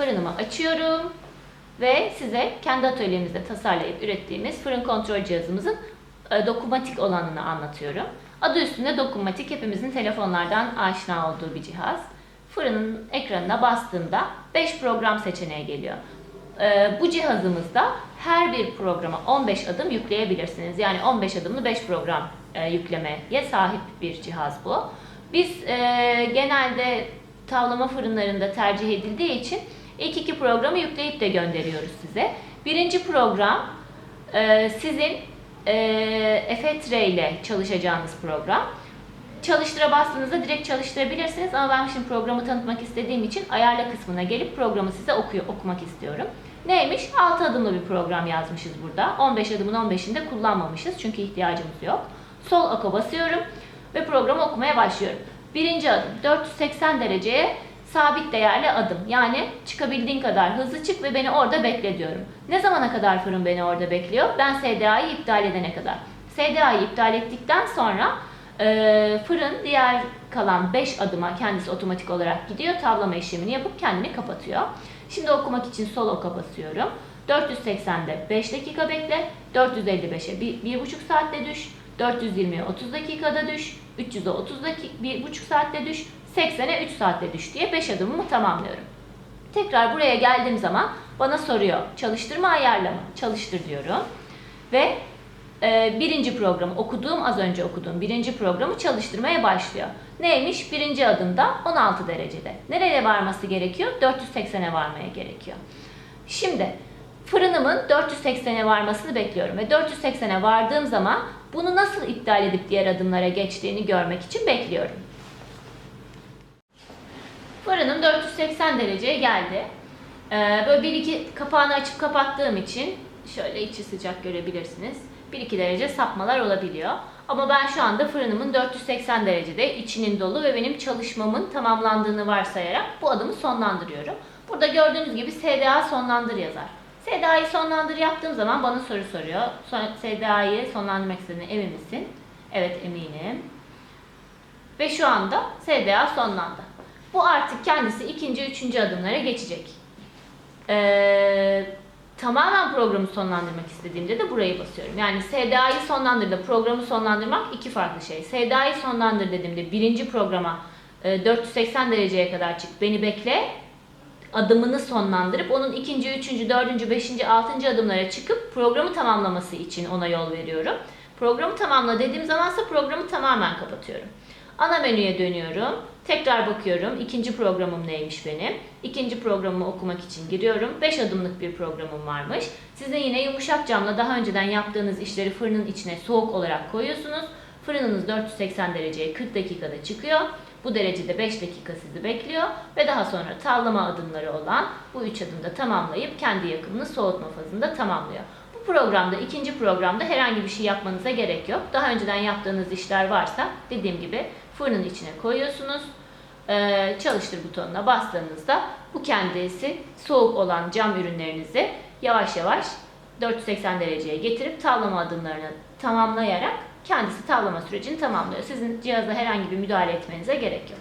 fırınımı açıyorum ve size kendi atölyemizde tasarlayıp ürettiğimiz fırın kontrol cihazımızın e, dokunmatik olanını anlatıyorum. Adı üstünde dokunmatik hepimizin telefonlardan aşina olduğu bir cihaz. Fırının ekranına bastığımda 5 program seçeneği geliyor. E, bu cihazımızda her bir programa 15 adım yükleyebilirsiniz. Yani 15 adımlı 5 program e, yüklemeye sahip bir cihaz bu. Biz genelde tavlama fırınlarında tercih edildiği için ilk iki programı yükleyip de gönderiyoruz size. Birinci program e, sizin e, Efetre ile çalışacağınız program. Çalıştıra bastığınızda direkt çalıştırabilirsiniz ama ben şimdi programı tanıtmak istediğim için ayarla kısmına gelip programı size okuyor, okumak istiyorum. Neymiş? 6 adımlı bir program yazmışız burada. 15 adımın 15'inde kullanmamışız çünkü ihtiyacımız yok. Sol oka basıyorum ve programı okumaya başlıyorum. Birinci adım 480 dereceye sabit değerli adım. Yani çıkabildiğin kadar hızlı çık ve beni orada bekle diyorum. Ne zamana kadar fırın beni orada bekliyor? Ben SDA'yı iptal edene kadar. SDA'yı iptal ettikten sonra e, fırın diğer kalan 5 adıma kendisi otomatik olarak gidiyor. Tavlama işlemini yapıp kendini kapatıyor. Şimdi okumak için sol oka basıyorum. 480'de 5 dakika bekle. 455'e 1,5 saatte düş. 420'ye 30 dakikada düş. 300'e 30 dakika 1,5 saatte düş. 80'e 3 saatte düş diye 5 adımımı tamamlıyorum. Tekrar buraya geldiğim zaman bana soruyor. Çalıştırma ayarlama. Çalıştır diyorum. Ve e, birinci programı okuduğum az önce okuduğum birinci programı çalıştırmaya başlıyor. Neymiş? Birinci adımda 16 derecede. Nereye varması gerekiyor? 480'e varmaya gerekiyor. Şimdi fırınımın 480'e varmasını bekliyorum ve 480'e vardığım zaman bunu nasıl iptal edip diğer adımlara geçtiğini görmek için bekliyorum. Fırınım 480 dereceye geldi. Ee, böyle bir iki kapağını açıp kapattığım için şöyle içi sıcak görebilirsiniz. 1-2 derece sapmalar olabiliyor. Ama ben şu anda fırınımın 480 derecede içinin dolu ve benim çalışmamın tamamlandığını varsayarak bu adımı sonlandırıyorum. Burada gördüğünüz gibi SDA sonlandır yazar. SDA'yı sonlandır yaptığım zaman bana soru soruyor. SDA'yı sonlandırmak istediğine emin misin? Evet eminim. Ve şu anda SDA sonlandı. Bu artık kendisi ikinci, üçüncü adımlara geçecek. Ee, tamamen programı sonlandırmak istediğimde de burayı basıyorum. Yani SDA'yı sonlandırda programı sonlandırmak iki farklı şey. SDA'yı sonlandır dediğimde birinci programa e, 480 dereceye kadar çık beni bekle adımını sonlandırıp onun ikinci, üçüncü, dördüncü, beşinci, altıncı adımlara çıkıp programı tamamlaması için ona yol veriyorum. Programı tamamla dediğim zamansa programı tamamen kapatıyorum. Ana menüye dönüyorum. Tekrar bakıyorum. İkinci programım neymiş benim? İkinci programımı okumak için giriyorum. 5 adımlık bir programım varmış. Siz de yine yumuşak camla daha önceden yaptığınız işleri fırının içine soğuk olarak koyuyorsunuz. Fırınınız 480 dereceye 40 dakikada çıkıyor. Bu derecede 5 dakika sizi bekliyor ve daha sonra tavlama adımları olan bu 3 adımda tamamlayıp kendi yakımını soğutma fazında tamamlıyor. Bu programda, ikinci programda herhangi bir şey yapmanıza gerek yok. Daha önceden yaptığınız işler varsa dediğim gibi fırının içine koyuyorsunuz. Ee, çalıştır butonuna bastığınızda bu kendisi soğuk olan cam ürünlerinizi yavaş yavaş 480 dereceye getirip tavlama adımlarını tamamlayarak kendisi tavlama sürecini tamamlıyor. Sizin cihaza herhangi bir müdahale etmenize gerek yok.